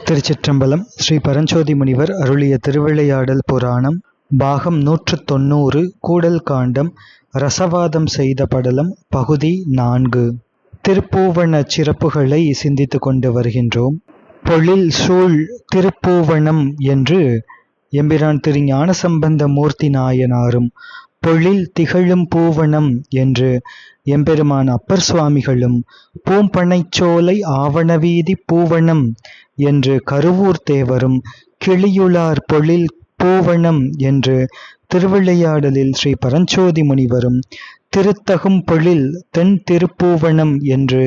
திருச்சிற்றம்பலம் ஸ்ரீ பரஞ்சோதி முனிவர் அருளிய திருவிளையாடல் புராணம் பாகம் நூற்று தொண்ணூறு கூடல் காண்டம் ரசவாதம் செய்த படலம் பகுதி நான்கு. திருப்பூவன சிறப்புகளை சிந்தித்து கொண்டு வருகின்றோம். பொழில் சூழ் திருப்பூவணம் என்று எம்பிரான் திரு ஞானசம்பந்த மூர்த்தி நாயனாரும் பொழில் திகழும் பூவனம் என்று எம்பெருமான் அப்பர் சுவாமிகளும் பூம்பனைச்சோலை ஆவணவீதி பூவனம் என்று கருவூர் தேவரும் கிளியுளார் பொழில் பூவனம் என்று திருவிளையாடலில் ஸ்ரீ பரஞ்சோதி முனிவரும் திருத்தகும் பொழில் தென் திருப்பூவனம் என்று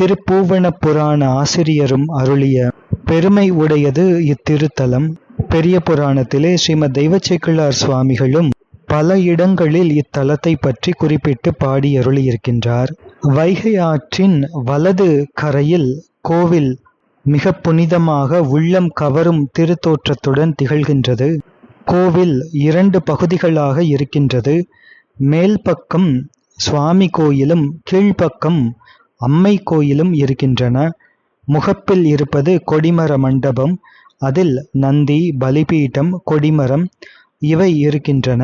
திருப்பூவன புராண ஆசிரியரும் அருளிய பெருமை உடையது இத்திருத்தலம். பெரிய புராணத்திலே ஸ்ரீமத் தெய்வச்சேக்கிழார் சுவாமிகளும் பல இடங்களில் இத்தலத்தை பற்றி குறிப்பிட்டு பாடி அருளியிருக்கின்றார் வைகை ஆற்றின் வலது கரையில் கோவில் மிக புனிதமாக உள்ளம் கவரும் திருத்தோற்றத்துடன் திகழ்கின்றது. கோவில் இரண்டு பகுதிகளாக இருக்கின்றது. மேல் பக்கம் சுவாமி கோயிலும் கீழ்ப்பக்கம் அம்மை கோயிலும் இருக்கின்றன. முகப்பில் இருப்பது கொடிமர மண்டபம் அதில் நந்தி பலிபீடம் கொடிமரம் இவை இருக்கின்றன.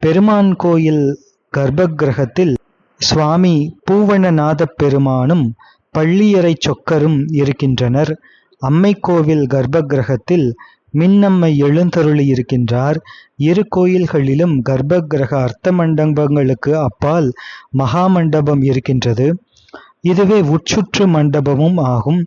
பெருமான் கோயில் கர்ப்பகிரகத்தில் சுவாமி பூவணநாதப் பெருமானும் பள்ளியறை சொக்கரும் இருக்கின்றனர். அம்மை கோவில் கர்ப்பகிரகத்தில் மின்னம்மை எழுந்தருளி இருக்கின்றார். இரு கோயில்களிலும் கர்ப்பகிரக அர்த்த மண்டபங்களுக்கு அப்பால் மகா மண்டபம் இருக்கின்றது. இதுவே உட்சுற்று மண்டபமும் ஆகும்.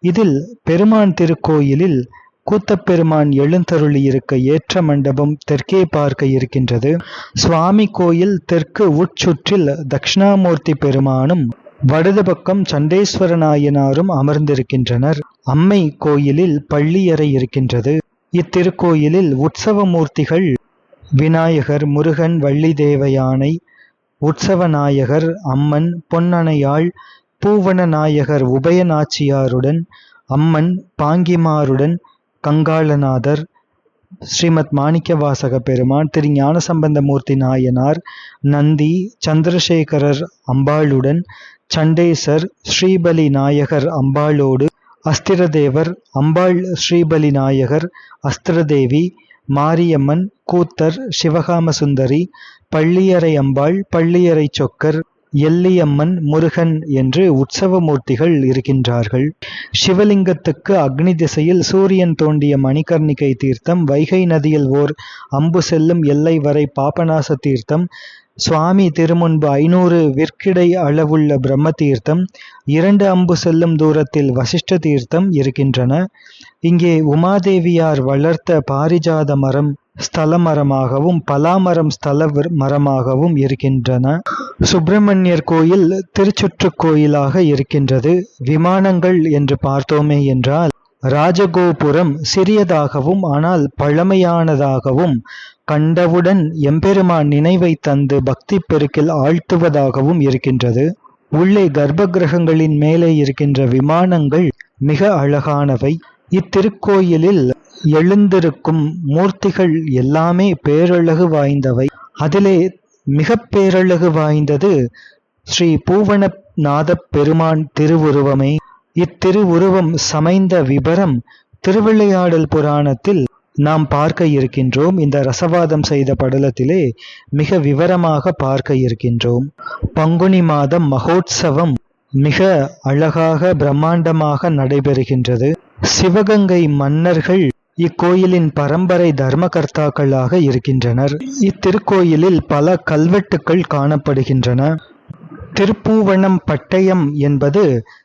இதில் பெருமான் திருக்கோயிலில் கூத்தப்பெருமான் எழுந்தருளி இருக்க ஏற்ற மண்டபம் தெற்கே பார்க்க இருக்கின்றது. சுவாமி கோயில் தெற்கு உட்சுற்றில் தட்சிணாமூர்த்தி பெருமானும் வடது பக்கம் சண்டேஸ்வர நாயனாரும் அமர்ந்திருக்கின்றனர். அம்மை கோயிலில் பள்ளியறை இருக்கின்றது. இத்திருக்கோயிலில் உற்சவ மூர்த்திகள் விநாயகர் முருகன் வள்ளி தேவயானை உற்சவ நாயகர் அம்மன் பொன்னணையாள் பூவன நாயகர் உபய நாச்சியாருடன் அம்மன் பாங்கிமாருடன் கங்காளநாதர் ஸ்ரீமத் மாணிக்கவாசக பெருமான் திரு ஞானசம்பந்தமூர்த்தி நாயனார் நந்தி சந்திரசேகரர் அம்பாளுடன் சண்டேசர் ஸ்ரீபலி நாயகர் அம்பாளோடு அஸ்திரதேவர் அம்பாள் ஸ்ரீபலி நாயகர் அஸ்திரதேவி மாரியம்மன் கூத்தர் சிவகாம சுந்தரி பள்ளியறை அம்பாள் பள்ளியறை சொக்கர் எல்லியம்மன் முருகன் என்று உற்சவ மூர்த்திகள் இருக்கின்றார்கள். சிவலிங்கத்துக்கு அக்னி திசையில் சூரியன் தோண்டிய மணிகர்ணிகை தீர்த்தம் வைகை நதியில் ஓர் அம்பு செல்லும் எல்லை வரை பாபநாச தீர்த்தம் சுவாமி திருமுன்பு ஐநூறு விற்கிடை அளவுள்ள பிரம்ம தீர்த்தம் இரண்டு அம்பு செல்லும் தூரத்தில் வசிஷ்ட தீர்த்தம் இருக்கின்றன. இங்கே உமாதேவியார் வளர்த்த பாரிஜாத மரம் ஸ்தல மரமாகவும் பலாமரம் ஸ்தல மரமாகவும் இருக்கின்றன. சுப்பிரமணியர் கோயில் திருச்சுற்று கோயிலாக இருக்கின்றது. விமானங்கள் என்று பார்த்தோமே என்றால் ராஜகோபுரம் சிறியதாகவும் ஆனால் பழமையானதாகவும் கண்டவுடன் எம்பெருமான் நினைவை தந்து பக்தி பெருக்கில் ஆழ்த்துவதாகவும் இருக்கின்றது. உள்ளே கர்ப்ப கிரகங்களின் மேலே இருக்கின்ற விமானங்கள் மிக அழகானவை. இத்திருக்கோயிலில் எழுந்திருக்கும் மூர்த்திகள் எல்லாமே பேரழகு வாய்ந்தவை. அதிலே மிக பேரழகு வாய்ந்தது ஸ்ரீ பூவனநாத பெருமான் திருவுருவமே. இத்திருவுருவம் சமைந்த விபரம் திருவிளையாடல் புராணத்தில் நாம் பார்க்க இருக்கின்றோம். இந்த ரசவாதம் செய்த படலத்திலே மிக விவரமாக பார்க்க இருக்கின்றோம். பங்குனி மாதம் மகோத்சவம் மிக அழகாக பிரம்மாண்டமாக நடைபெறுகின்றது. சிவகங்கை மன்னர்கள் இக்கோயிலின் பரம்பரை தர்மகர்த்தாக்களாக இருக்கின்றனர். இத்திருக்கோயிலில் பல கல்வெட்டுக்கள் காணப்படுகின்றன. திருப்பூவனம் பட்டயம் என்பது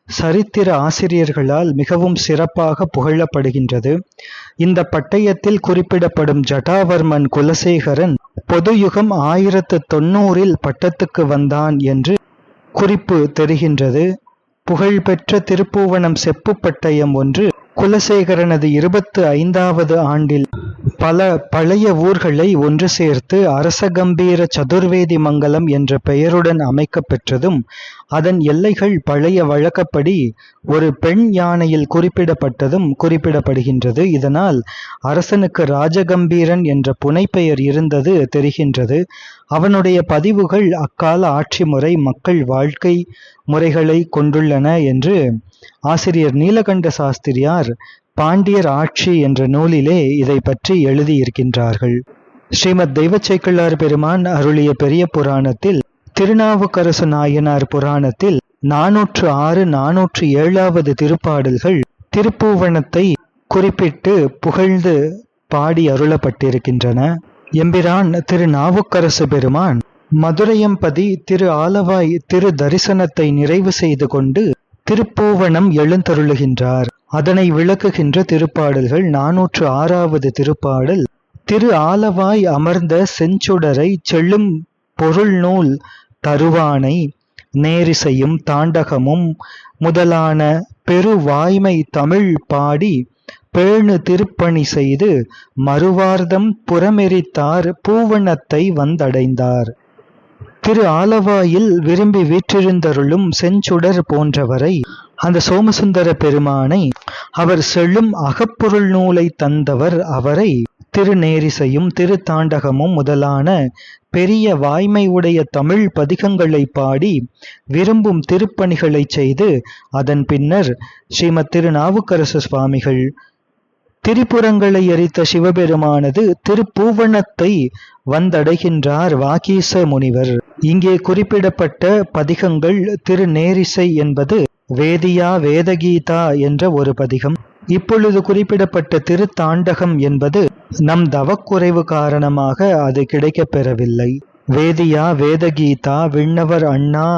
சரித்திர ஆசிரியர்களால் மிகவும் சிறப்பாக புகழப்படுகின்றது. இந்த பட்டயத்தில் குறிப்பிடப்படும் ஜட்டாவர்மன் குலசேகரன் பொதுயுகம் ஆயிரத்து தொண்ணூறில் பட்டத்துக்கு வந்தான் என்று குறிப்பு தெரிகின்றது. புகழ்பெற்ற திருப்பூவனம் செப்பு பட்டயம் ஒன்று குலசேகரனது இருபத்து ஐந்தாவது ஆண்டில் பல பழைய ஊர்களை ஒன்று சேர்த்து அரசகம்பீர சதுர்வேதி மங்கலம் என்ற பெயருடன் அமைக்கப்பெற்றதும் அதன் எல்லைகள் பழைய வழக்கப்படி ஒரு பெண் யானையில் குறிப்பிடப்பட்டதும் குறிப்பிடப்படுகின்றது. இதனால் அரசனுக்கு ராஜகம்பீரன் என்ற புனைப்பெயர் இருந்தது தெரிகின்றது. அவனுடைய பதிவுகள் அக்கால ஆட்சி முறை மக்கள் வாழ்க்கை முறைகளை கொண்டுள்ளன என்று ஆசிரியர் நீலகண்ட சாஸ்திரியார் பாண்டியர் ஆட்சி என்ற நூலிலே இதை பற்றி எழுதியிருக்கின்றார்கள். ஸ்ரீமத் தெய்வச்சேக்கிழார் பெருமான் அருளிய பெரிய புராணத்தில் திருநாவுக்கரசு நாயனார் புராணத்தில் நாநூற்று ஆறு நாநூற்று ஏழாவது திருப்பாடல்கள் திருப்பூவனத்தை குறிப்பிட்டு புகழ்ந்து பாடி அருளப்பட்டிருக்கின்றன. எம்பிரான் திரு நாவுக்கரசு பெருமான் மதுரையம்பதி திரு ஆலவாய் திரு தரிசனத்தை நிறைவு செய்து கொண்டு திருப்பூவனம் எழுந்தருளுகின்றார். அதனை விளக்குகின்ற திருப்பாடல்கள் நாநூற்று ஆறாவது திருப்பாடல். திரு ஆலவாய் அமர்ந்த செஞ்சுடரை செல்லும் பொருள் நூல் தருவானை நேரிசையும் தாண்டகமும் முதலான பெருவாய்மை தமிழ் பாடி பேணு திருப்பணி செய்து மறுவார்தம் புறமெரித்தார் பூவனத்தை வந்தடைந்தார். திரு ஆலவாயில் விரும்பி வீற்றிருந்தருளும் செஞ்சுடர் போன்றவரை அந்த சோமசுந்தர பெருமானை அவர் செல்லும் அகப்பொருள் நூலை தந்தவர் அவரை திருநேரிசையும் திருத்தாண்டகமும் முதலான பெரிய வாய்மை உடைய தமிழ் பதிகங்களை பாடி விரும்பும் திருப்பணிகளைச் செய்து அதன் பின்னர் ஸ்ரீமத் திருநாவுக்கரசு சுவாமிகள் திரிபுரங்களை எரித்த சிவபெருமானது திருப்பூவனத்தை வந்தடைகின்றார் வாகீச முனிவர். இங்கே குறிப்பிடப்பட்ட பதிகங்கள் திருநேரிசை என்பது வேதியா வேதகீதா என்ற ஒரு பதிகம். இப்பொழுது குறிப்பிடப்பட்ட திருத்தாண்டகம் என்பது நம் தவக்குறைவு காரணமாக அது கிடைக்கப் பெறவில்லை வேதியா வேதகீதா விண்ணவர் அண்ணா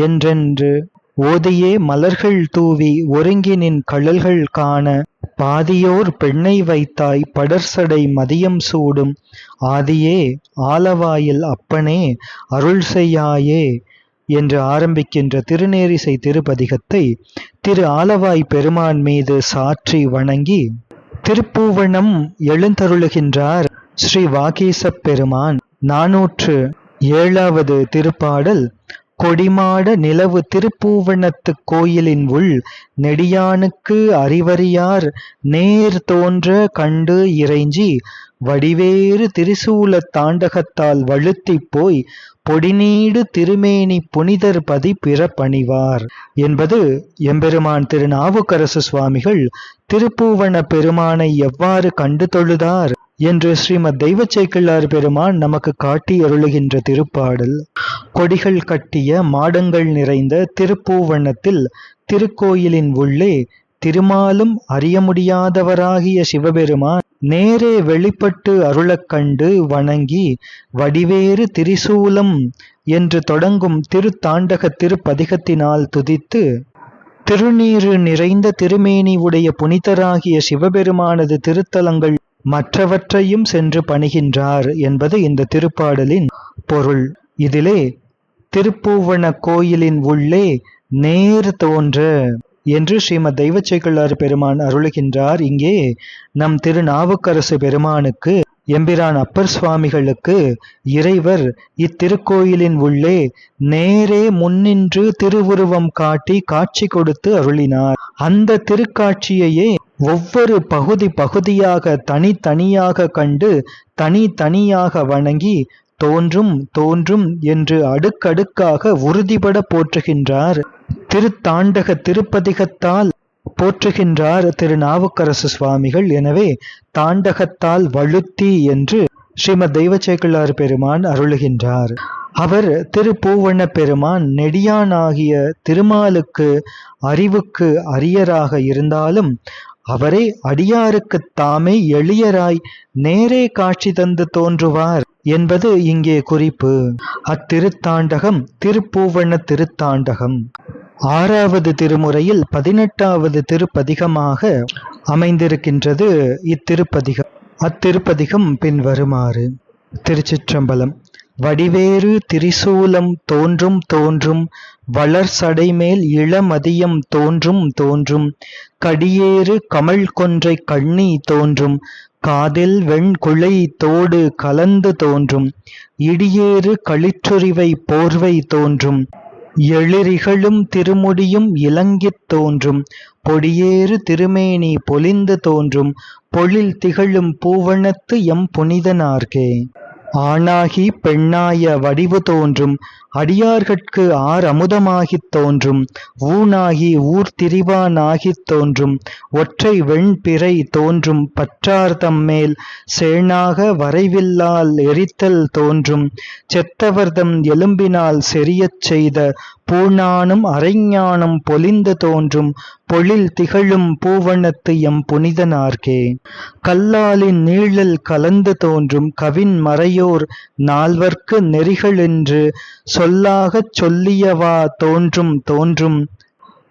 என்றென்று ஓதியே மலர்கள் தூவி ஒருங்கினின் கழல்கள் காண பாதியோர் பெண்ணை வைத்தாய் படர்சடை மதியம் சூடும். ஆதியே ஆலவாயில் அப்பனே அருள் செய்யாயே என்று ஆரம்பிக்கின்ற திருநேரிசை திருப்பதிகத்தை திரு ஆலவாய் பெருமான் மீது சாற்றி வணங்கி திருப்பூவனம் எழுந்தருளுகின்றார் ஸ்ரீ வாகீசப் பெருமான். நாநூற்று ஏழாவது திருப்பாடல் கொடிமாட நிலவு திருப்பூவனத்து கோயிலின் உள் நெடியானுக்கு அறிவறியார் நேர் தோன்ற கண்டு இறைஞ்சி வடிவேறு திரிசூல தாண்டகத்தால் வழுத்திப் போய் பொடிநீடு திருமேனி புனிதர் பதி பிறப்பணிவார். என்பது எம்பெருமான் திருநாவுக்கரசு சுவாமிகள் திருப்பூவன பெருமானை எவ்வாறு கண்டு தொழுதார்? என்று ஸ்ரீமத் தெய்வச்சேக்கிழார் பெருமான் நமக்கு காட்டி அருளுகின்ற திருப்பாடல் கொடிகள் கட்டிய மாடங்கள் நிறைந்த திருப்பூவண்ணத்தில் திருக்கோயிலின் உள்ளே திருமாலும் அறிய முடியாதவராகிய சிவபெருமான் நேரே வெளிப்பட்டு அருளக் கண்டு வணங்கி வடிவேறு திரிசூலம் என்று தொடங்கும் திருத்தாண்டக திருப்பதிகத்தினால் துதித்து திருநீறு நிறைந்த திருமேனி உடைய புனிதராகிய சிவபெருமானது திருத்தலங்கள் மற்றவற்றையும் சென்று பணிகின்றார் என்பது இந்த திருப்பாடலின் பொருள். இதிலே திருப்பூவன கோயிலின் உள்ளே நேர் தோன்ற என்று ஸ்ரீமத் தெய்வச்சேக்கிழார் பெருமான் அருளுகின்றார். இங்கே நம் திருநாவுக்கரசு பெருமானுக்கு எம்பிரான் அப்பர் சுவாமிகளுக்கு இறைவர் இத்திருக்கோயிலின் உள்ளே நேரே முன்னின்று திருவுருவம் காட்டி காட்சி கொடுத்து அருளினார். அந்த திருக்காட்சியையே ஒவ்வொரு பகுதி பகுதியாக தனித்தனியாக கண்டு தனித்தனியாக வணங்கி தோன்றும் தோன்றும் என்று அடுக்கடுக்காக உறுதிபட போற்றுகின்றார். திருத்தாண்டக திருப்பதிகத்தால் போற்றுகின்றார் திருநாவுக்கரசு சுவாமிகள். எனவே தாண்டகத்தால் வழுத்தி என்று ஸ்ரீமத் தெய்வச்சேக்கிழார் பெருமான் அருளுகின்றார். அவர் திருப்பூவண்ண பெருமான் நெடியானாகிய திருமாலுக்கு அறிவுக்கு அரியராக இருந்தாலும் அவரே அடியாருக்குத் தாமே எளியராய் நேரே காட்சி தந்து தோன்றுவார் என்பது இங்கே குறிப்பு. அத்திருத்தாண்டகம் திருப்பூவண்ண திருத்தாண்டகம். ஆறாவது திருமுறையில் பதினெட்டாவது திருப்பதிகமாக அமைந்திருக்கின்றது இத்திருப்பதிகம். அத்திருப்பதிகம் பின்வருமாறு திருச்சிற்றம்பலம். வடிவேறு திரிசூலம் தோன்றும் தோன்றும் வளர் சடைமேல் இளமதியம் தோன்றும் தோன்றும் கடியேறு கமல் கொன்றை கண்ணி தோன்றும் காதில் வெண்குளை தோடு கலந்து தோன்றும் இடியேறு களிற்றொறிவை போர்வை தோன்றும். எழிரிகளும் திருமுடியும் இலங்கித் தோன்றும். பொடியேறு திருமேனி பொலிந்து தோன்றும். பொழில் திகழும் பூவனத்து எம் புனிதனார்கே ஆணாகி பெண்ணாய வடிவு தோன்றும் அடியார்கட்கு ஆர் அமுதமாகித் தோன்றும் ஊனாகி ஊர் திரிவானாகித் தோன்றும் ஒற்றை வெண்பிறை தோன்றும் பற்றார் தம்மேல் சேணாக வரைவில்லால் எரித்தல் தோன்றும் செத்தவர்தம் எலும்பினால் செறியச் செய்த பூணானும் அரைஞானம் பொலிந்து தோன்றும் பொழில் திகழும் பூவனத்து எம் புனிதனார்க்கே. கல்லாலின் நீழல் கலந்து தோன்றும் கவின் மறையோர் நால்வர்க்கு நெறிகளென்று சொல்லாகச் சொல்லியவா தோன்றும் தோன்றும்.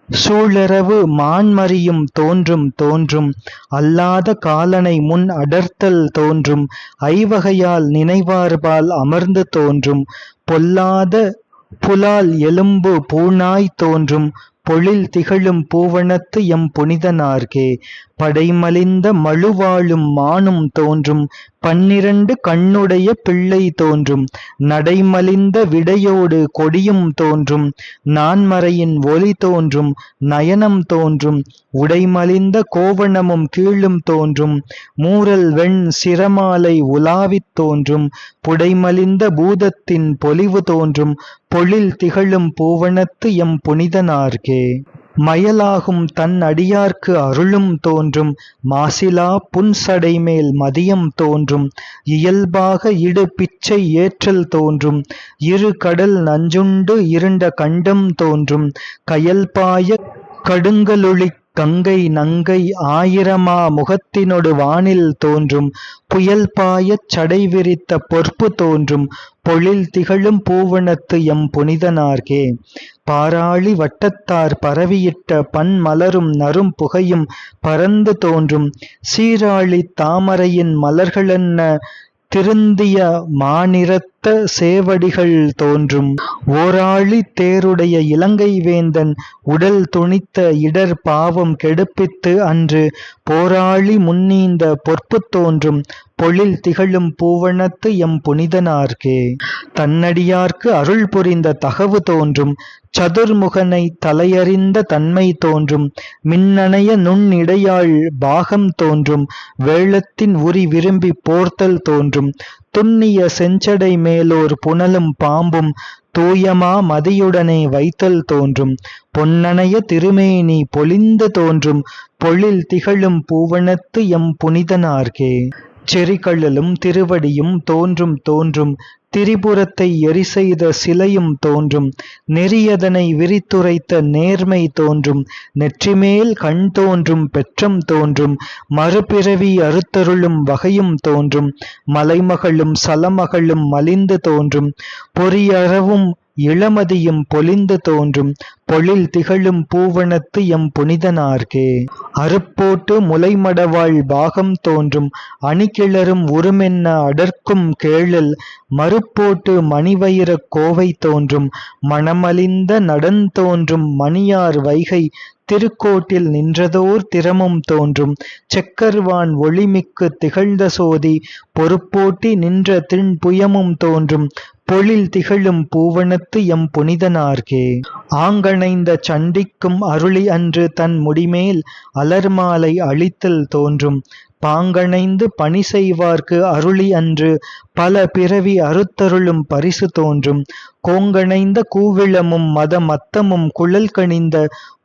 சூழரவு மான்மறியும் தோன்றும் தோன்றும். அல்லாத காலனை முன் அடர்த்தல் தோன்றும். ஐவகையால் நினைவார்பால் அமர்ந்து தோன்றும். பொல்லாத புலால் எலும்பு பூணாய் தோன்றும் பொழில் திகழும் பூவனத்து எம் புனிதனார்க்கே. படைமலிந்த மழுவாழும் மானும் தோன்றும் பன்னிரண்டு கண்ணுடைய பிள்ளை தோன்றும் நடைமலிந்த விடையோடு கொடியும் தோன்றும் நான்மறையின் ஒலி தோன்றும் நயனம் தோன்றும் உடைமலிந்த கோவணமும் கீழும் தோன்றும் மூரல் வெண் சிரமாலை உலாவித் தோன்றும் புடைமலிந்த பூதத்தின் பொலிவு தோன்றும் பொழில் திகழும் பூவனத்து எம் புனிதனார்கே மயலாகும் தன் அடியார்க்கு அருளும் தோன்றும் மாசிலா புன்சடைமேல் மதியம் தோன்றும் இயல்பாக இடு பிச்சை ஏற்றல் தோன்றும் இரு கடல் நஞ்சுண்டு இருண்ட கண்டம் தோன்றும் கயல்பாய கடுங்கலொளிக் கங்கை நங்கை ஆயிரமா முகத்தினொடு வானில் தோன்றும் புயல் பாயச் சடை விரித்த பொற்பு தோன்றும் பொழில் திகழும் பூவனத்து எம் புனிதனார்கே பாராளி வட்டத்தார் பரவியிட்ட பன்மலரும் நரும் புகையும் பறந்து தோன்றும் சீராழி தாமரையின் மலர்களென்ன திருந்திய மாநிறத்த சேவடிகள் தோன்றும். ஓராழி தேருடைய இலங்கை வேந்தன் உடல் துணித்த இடர் பாவம் கெடுப்பித்து அன்று போராளி முன்னீந்த பொற்பு தோன்றும். பொழில் திகழும் பூவனத்து எம் புனிதனார்க்கே. தன்னடியார்க்கு அருள் புரிந்த தகவு தோன்றும். சதுர்முகனை தலையறிந்த தன்மை தோன்றும். மின்னணைய நுண்ணிடையாள் பாகம் தோன்றும். வேளத்தின் உரி விரும்பி போர்த்தல் தோன்றும். துண்ணிய செஞ்சடை மேலோர் புனலும் பாம்பும் தூயமா மதியுடனே வைத்தல் தோன்றும். பொன்னணைய திருமேனி பொலிந்து தோன்றும். பொழில் திகழும் பூவனத்து எம் புனிதனார்கே செறிகழலும் திருவடியும் தோன்றும் தோன்றும். திரிபுரத்தை எரிசெய்த சிலையும் தோன்றும் நெறியதனை விரித்துரைத்த நேர்மை தோன்றும் நெற்றிமேல் கண் தோன்றும் பெற்றம் தோன்றும் மறுபிறவி அறுத்தருளும் வகையும் தோன்றும் மலைமகளும் சலமகளும் மலிந்து தோன்றும் பொறியறவும் இளமதியும் பொலிந்து தோன்றும் பொழில் திகழும் பூவனத்து எம் புனிதனார்க்கே. அருப்போட்டு முலைமடவாள் பாகம் தோன்றும் அணிகிளரும் உருமென்ன அடர்க்கும் கேழல் மறுப்போட்டு மணிவயிரக் கோவை தோன்றும் மணமலிந்த நடந்தோன்றும் மணியார் வைகை திருக்கோட்டில் நின்றதோர் திறமும் தோன்றும் செக்கர்வான் ஒளிமிக்கு திகழ்ந்த சோதி பொறுப்போட்டி நின்ற திண்புயமும் தோன்றும் பொழில் திகழும் பூவனத்து எம் புனிதனார்கே ஆங்கணைந்த சண்டிக்கும் அருளி அன்று தன் முடிமேல் அலர்மாலை அழித்தல் தோன்றும். பாங்கணைந்து பணி செய்வார்க்கு அருளி அன்று பல பிறவி அறுத்தருளும் பரிசு தோன்றும். கோங்கணைந்த கூவிளமும் மத மத்தமும் குழல் கணிந்த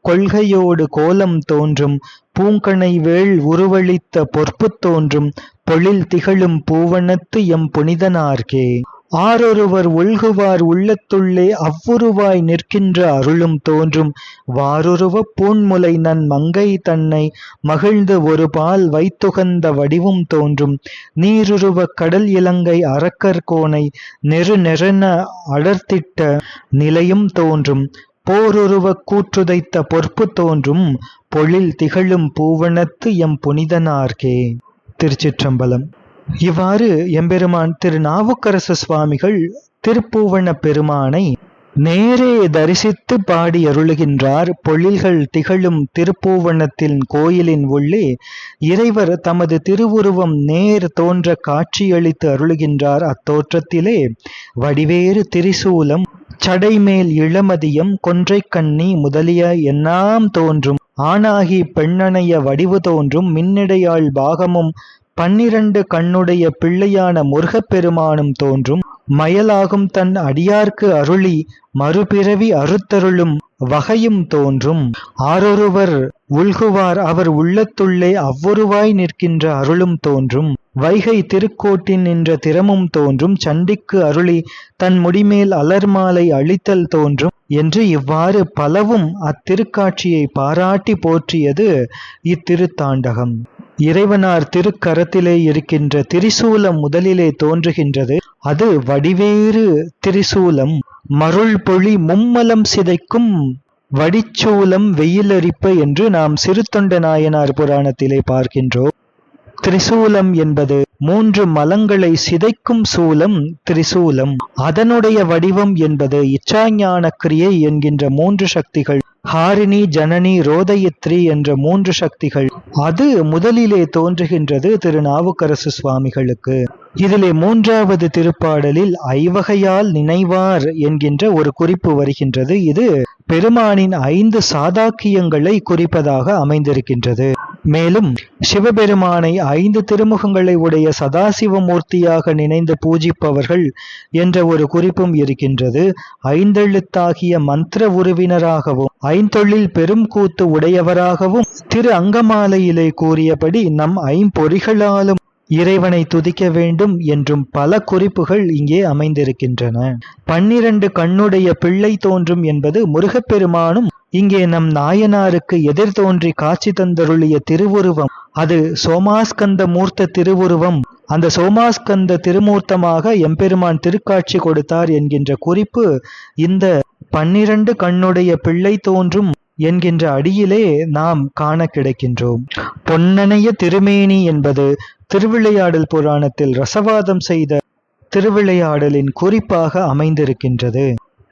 கொள்கையோடு கோலம் தோன்றும். பூங்கணை வேள் உருவளித்த பொற்பு தோன்றும். பொழில் திகழும் பூவனத்து எம் புனிதனார்கே ஆரொருவர் ஒழ்குவார் உள்ளத்துள்ளே அவ்வுருவாய் நிற்கின்ற அருளும் தோன்றும். வாருருவ பூண்முலை நன் மங்கை தன்னை மகிழ்ந்து ஒரு பால் வைத்துகந்த வடிவும் தோன்றும். நீருருவ கடல் இலங்கை அரக்கர் கோனை நெரு நெருன அடர்த்திட்ட நிலையும் தோன்றும். போருருவக் கூற்றுதைத்த பொற்பு தோன்றும். பொழில் திகழும் பூவனத்து எம் புனிதனார்கே திருச்சிற்றம்பலம். இவ்வாறு எம்பெருமான் திரு நாவுக்கரசு சுவாமிகள் திருப்பூவண பெருமானை நேரே தரிசித்து பாடி அருளுகின்றார். பொழில்கள் திகழும் திருப்பூவணத்தின் கோயிலின் உள்ளே இறைவர் தமது திருவுருவம் நேர் தோன்ற காட்சியளித்து அருளுகின்றார். அத்தோற்றத்திலே வடிவேறு திரிசூலம் சடைமேல் இளமதியம் கொன்றைக் கண்ணி முதலிய எண்ணாம் தோன்றும். ஆணாகி பெண்ணணைய வடிவு தோன்றும். மின்னிடையாள் பாகமும் பன்னிரண்டு கண்ணுடைய பிள்ளையான முருகப்பெருமானும் தோன்றும் மயலாகும் தன் அடியார்க்கு அருளி மறுபிறவி அறுத்தருளும் வகையும் தோன்றும். ஆரொருவர் உள்குவார் அவர் உள்ளத்துள்ளே அவ்வொருவாய் நிற்கின்ற அருளும் தோன்றும். வைகை திருக்கோட்டின் நின்ற திறமும் தோன்றும். சண்டிக்கு அருளி தன் முடிமேல் அலர்மாலை அழித்தல் தோன்றும். என்று இவ்வாறு பலவும் அத்திருக்காட்சியை பாராட்டி போற்றியது இத்திருத்தாண்டகம். இறைவனார் திருக்கரத்திலே இருக்கின்ற திரிசூலம் முதலிலே தோன்றுகின்றது. அது வடிவேறு திரிசூலம். மருள் பொழி மும்மலம் சிதைக்கும் வடிச்சூலம் வெயிலரிப்பு என்று நாம் சிறுத்தொண்ட நாயனார் புராணத்திலே பார்க்கின்றோம். திரிசூலம் என்பது மூன்று மலங்களை சிதைக்கும் சூலம் திரிசூலம். அதனுடைய வடிவம் என்பது இச்சாஞான கிரியை என்கின்ற மூன்று சக்திகள் ஹாரிணி ஜனனி ரோதயித்ரி என்ற மூன்று சக்திகள். அது முதலிலே தோன்றுகின்றது திருநாவுக்கரசு சுவாமிகளுக்கு. இதிலே மூன்றாவது திருப்பாடலில் ஐவகையால் நினைவார் என்கின்ற ஒரு குறிப்பு வருகின்றது. இது பெருமானின் ஐந்து சாதாக்கியங்களை குறிப்பதாக அமைந்திருக்கின்றது. மேலும் சிவபெருமானை ஐந்து திருமுகங்களை உடைய சதாசிவமூர்த்தியாக நினைந்து பூஜிப்பவர்கள் என்ற ஒரு குறிப்பும் இருக்கின்றது. ஐந்தெழுத்தாகிய மந்திர உருவினராகவும் ஐந்தொழில் பெரும் கூத்து உடையவராகவும் திரு அங்கமாலையிலே கூறியபடி நம் ஐம்பொறிகளாலும் இறைவனை துதிக்க வேண்டும் என்றும் பல குறிப்புகள் இங்கே அமைந்திருக்கின்றன. பன்னிரண்டு கண்ணுடைய பிள்ளை தோன்றும் என்பது முருகப்பெருமானும் இங்கே நம் நாயனாருக்கு எதிர் தோன்றி காட்சி தந்தருளிய திருவுருவம் அது சோமாஸ்கந்த மூர்த்த திருவுருவம். அந்த சோமாஸ்கந்த திருமூர்த்தமாக எம்பெருமான் திருக்காட்சி கொடுத்தார் என்கின்ற குறிப்பு இந்த பன்னிரண்டு கண்ணுடைய பிள்ளை தோன்றும் என்கின்ற அடியிலே நாம் காண கிடைக்கின்றோம். பொன்னணைய திருமேனி என்பது திருவிளையாடல் புராணத்தில் ரசவாதம் செய்த திருவிளையாடலின் குறிப்பாக அமைந்திருக்கின்றது.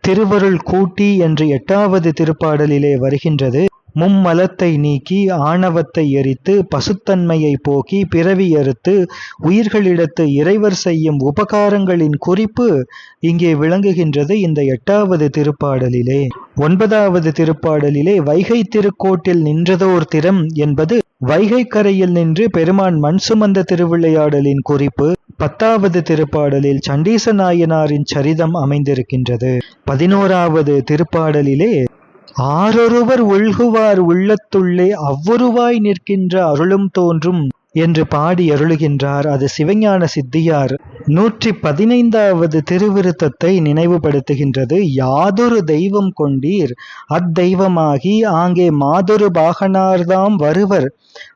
திருவருள் கூட்டி என்று எட்டாவது திருப்பாடலிலே வருகின்றது. மும்மலத்தை நீக்கி ஆணவத்தை எரித்து பசுத்தன்மையை போக்கி பிறவி அறுத்து உயிர்களிடத்து இறைவர் செய்யும் உபகாரங்களின் குறிப்பு இங்கே விளங்குகின்றது இந்த எட்டாவது திருப்பாடலிலே. ஒன்பதாவது திருப்பாடலிலே வைகை திருக்கோட்டில் நின்றதோர் திறம் என்பது வைகை கரையில் நின்று பெருமான் மண் சுமந்த திருவிளையாடலின் குறிப்பு பத்தாவது திருப்பாடலில் சண்டீச நாயனாரின் சரிதம் அமைந்திருக்கின்றது. பதினோராவது திருப்பாடலிலே ஆரொருவர் உள்குவார் உள்ளத்துள்ளே அவ்வொருவாய் நிற்கின்ற அருளும் தோன்றும் என்று பாடி அருளுகின்றார். அது சிவஞான சித்தியார். நூற்றி பதினைந்தாவது திருவிருத்தத்தை நினைவுபடுத்துகின்றது. யாதொரு தெய்வம் கொண்டீர். அத்தெய்வமாகி ஆங்கே மாதொரு பாகனார்தாம் வருவர்.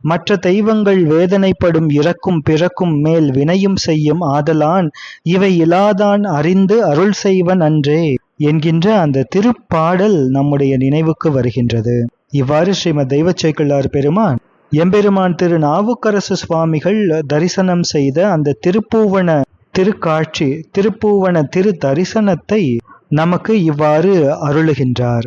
மற்ற தெய்வங்கள் வேதனைப்படும் இறக்கும் பிறக்கும் மேல் வினையும் செய்யும் ஆதலான் இவை இலாதான் அறிந்து அருள் செய்வன் அன்றே என்கின்ற அந்த திருப்பாடல் நம்முடைய நினைவுக்கு வருகின்றது. இவ்வாறு ஸ்ரீமத் தெய்வச்சேக்கிழார் பெருமான் எம்பெருமான் திரு நாவுக்கரசு சுவாமிகள் தரிசனம் செய்த அந்த திருப்பூவன திருக்காட்சி திருப்பூவன திரு தரிசனத்தை நமக்கு இவ்வாறு அருளுகின்றார்.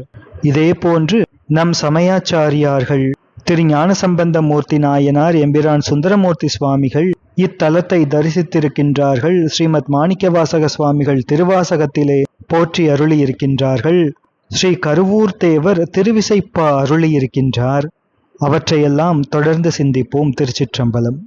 இதே போன்று நம் சமயாச்சாரியார்கள் திரு ஞானசம்பந்த மூர்த்தி நாயனார் எம்பிரான் சுந்தரமூர்த்தி சுவாமிகள் இத்தலத்தை தரிசித்திருக்கின்றார்கள். ஸ்ரீமத் மாணிக்கவாசக சுவாமிகள் திருவாசகத்திலே போற்றி அருளியிருக்கின்றார்கள். ஸ்ரீ கருவூர் தேவர் திருவிசைப்பா அருளியிருக்கின்றார். அவற்றையெல்லாம் தொடர்ந்து சிந்திப்போம் திருச்சிற்றம்பலம்.